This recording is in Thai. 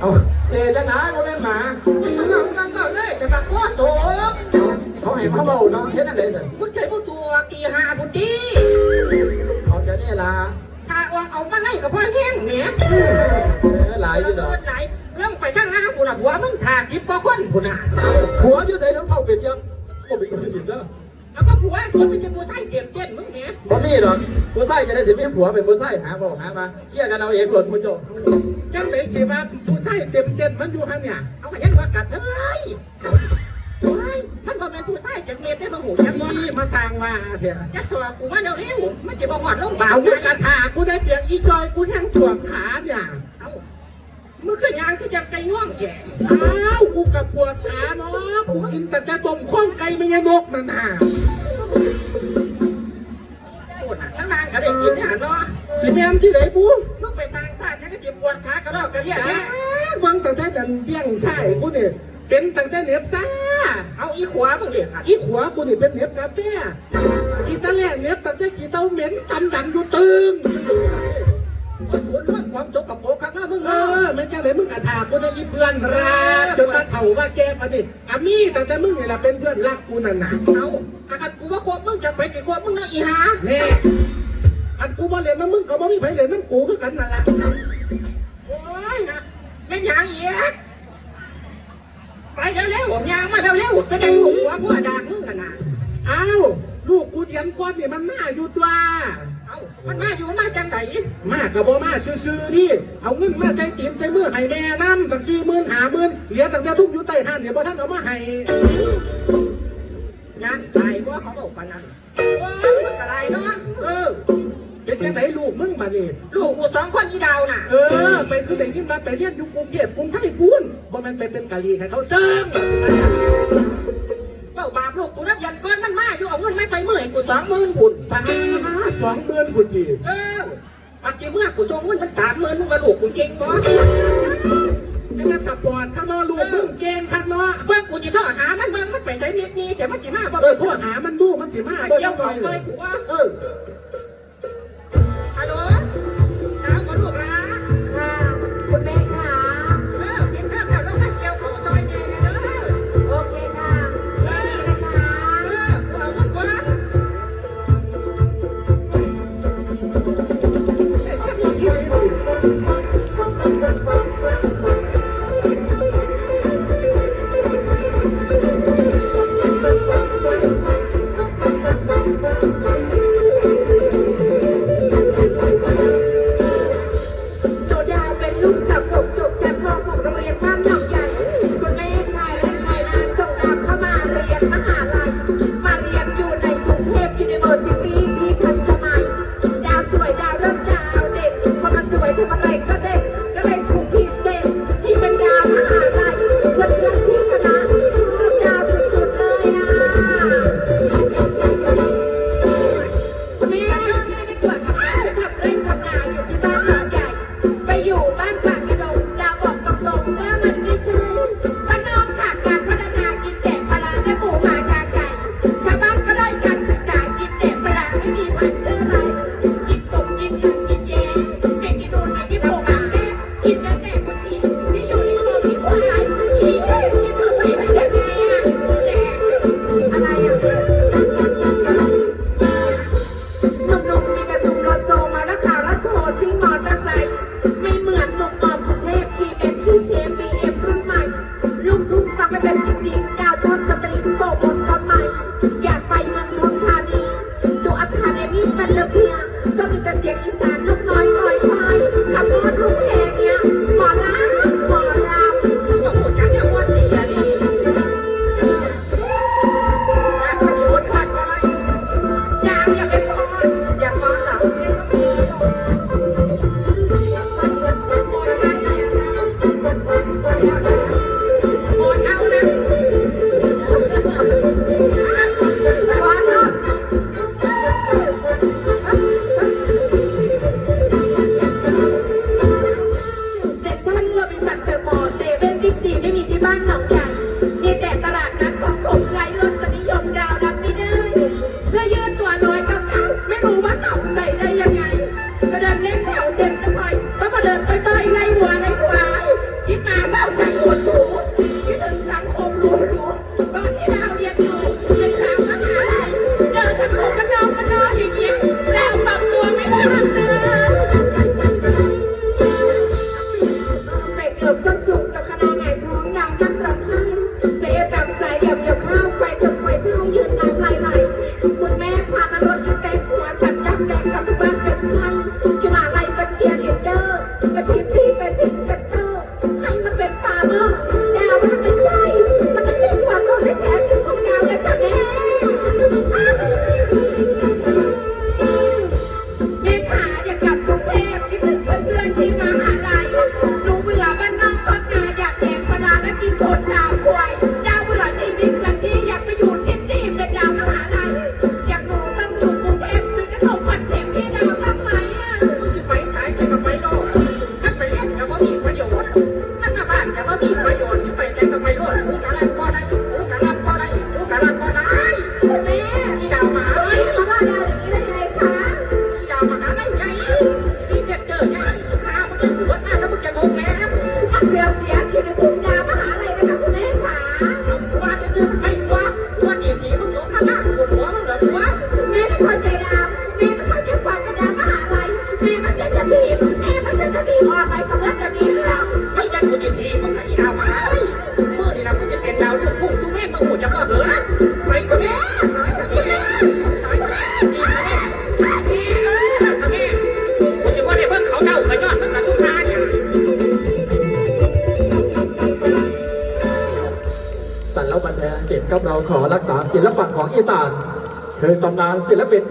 เอาเสียจะหนาบ่แม่นหมาเอากันเอาเลยจะมาข้อโสมเขาให้มาเบาเนาะเฮ็ดอันใดซั่นมึงใช้ผู้ตัวกี่หาบุตรีเขาเดี๋ยวนี้ล่ะถ้าว่าเอามาไล่กับพ่อแห้งเนี่ยเออหลายอยู่ดอกไหลเรื่องไปทางน้ำผุนอะผัวมึงถ่าชิบก็คนผุนอะผัวอยู่ไสน้ำเข้าไปเที่ยงบ่มีคนสิเด้อแล้วก็ผัวผัวเป็นจะผัวไส้เตรียมเต้นมึงเนี่ยบ่มีดอกผู้ชายจะได้สิมีผัวเป็นผู้ชายหาบ่หามาเคลียร์กันเอาเองหลดผู้เจ้าจั งไหนสิว่าผู้ชายเต็มเต็มมันอยู่หันเนี่ยเอาไปยังว่ากระเทยเฮ้ยมันบ่เป็นผู้ชายจากเมียได้มาหูจังว่านี่มาสร้างมาเถอะจะสวกูมาเร็วๆมันจะบอกหอดลงบาเอาลมึงกระถากูได้เพียงอีจอยกูแห้งถ่วงขาเนี่ยเอามึงขึ้นยางคือจะไก่ง่วงแก่อ้าวกูกับปวดขาเนาะกูกินแต่แต่ต้มข้องไก่ไม่ใช่นกนั่นน่ะปวดทั้งนางก็ได้กินเนี่ยเนาะสิแม่นที่ไหนบูลูกไป วดขากระรอกกระเรียกจ้าแค่เบิ่งตั้งแต่ดันเบี้ยงไส้กูเนี่ยเป็นตั้งแต่เหน็บซ่าเอาอีขวามึงเดี๋ยวค่ะอีขวากูนี่เป็นเหน็บกาแฟอีตาแรกเหน็บตั้งแต่ขี้เต้าเหม็นตันดันอยู่ตึงมันสวนเรื่องความสกปรกข้างหน้ามึงเอเนาะอแม่จ้าไหนมึงกระถากูได้อีเพื่อนรักจนมาเถ่าว่าแกปะนี่อามี่ตั้งแต่มึงนี่แหละเป็นเพื่อนรักกูนั่นน่ะเอากระขัดกูว่าควบมึงจะไปสิควบมึงเนาะอีหานี่อันกูบ่เรียนน้ำมึงก็บ่มีไผเรียนน้ำกูคือกันนั่นแหละโอ้ย นะเป็นหยังอีกไปเร็วๆผมยางมาเร็วๆไปได้หัวพวกด่างมึงกันนะอ้าวลูกกูเรียนก้อนนี่มันมาอยู่ตัวเอามันมาอยู่มันมาจังไหนมากับบ่มาซื่อๆนี่เอาเงินมาใส่ตีนใส่มือให้แม่น้ำตั้งสี่หมื่นหาหมื่นเหลือตั้งแต่ทุกอยู่ใต้ห้านเดี๋ยวบ่ท่านเอามาให้งานตายว่าเขาบอกปานนั้นว้ายมึงกระไรเนาะเออ เป็นจังไหนลูกมึงบัดนี้ลูกกูสองคนอีดาวน่ะ เออ ไปคือได้ยินมาไปเรียนอยู่กรุงเทพกรุงไทยพูนบ่แม่นไปเป็นกะลีให้เขาเจิ้งแบบนี้นะเบ้าบาปลูกกูรับยันก้อนมันมาอยู่เอาเงินไม่ใส่มือให้กูสองหมื่นบุญป้าสองหมื่นบุญดีเออปัจจุบันกูส่งเงินมันสามหมื่นมึงมาลูกกูเก่งบ่จะมาสปอร์ตข้างนอกลูกมึงเก่งคักเนาะเพื่อนกูจะโทรหามันเบิ่งมันไปใช้เน็ตนี้แต่มันจะมาบ่เออโทรหามันดูมันสิมาเบิ่งเกี่ยวหขน่อองยซอยกูว่าเออ บ้านหนองยา เสียเสียกินในพุ่งยามหาเลยนคะคุณแม่ขาว่าจะชื่อใครวะว่าเอ๋ผีมึงอยู่ข้าปวดหัวมึงเหรอวะแม่เป็นคนใจดำแม่เป็นคนเก็บความเป็ดามหาลัยแม่ไม่ใช่จะทีบม่ไม่ใช่จะทีออไป ครับเราขอรักษาศิลปะของอีสานคือตำนานศิลปิน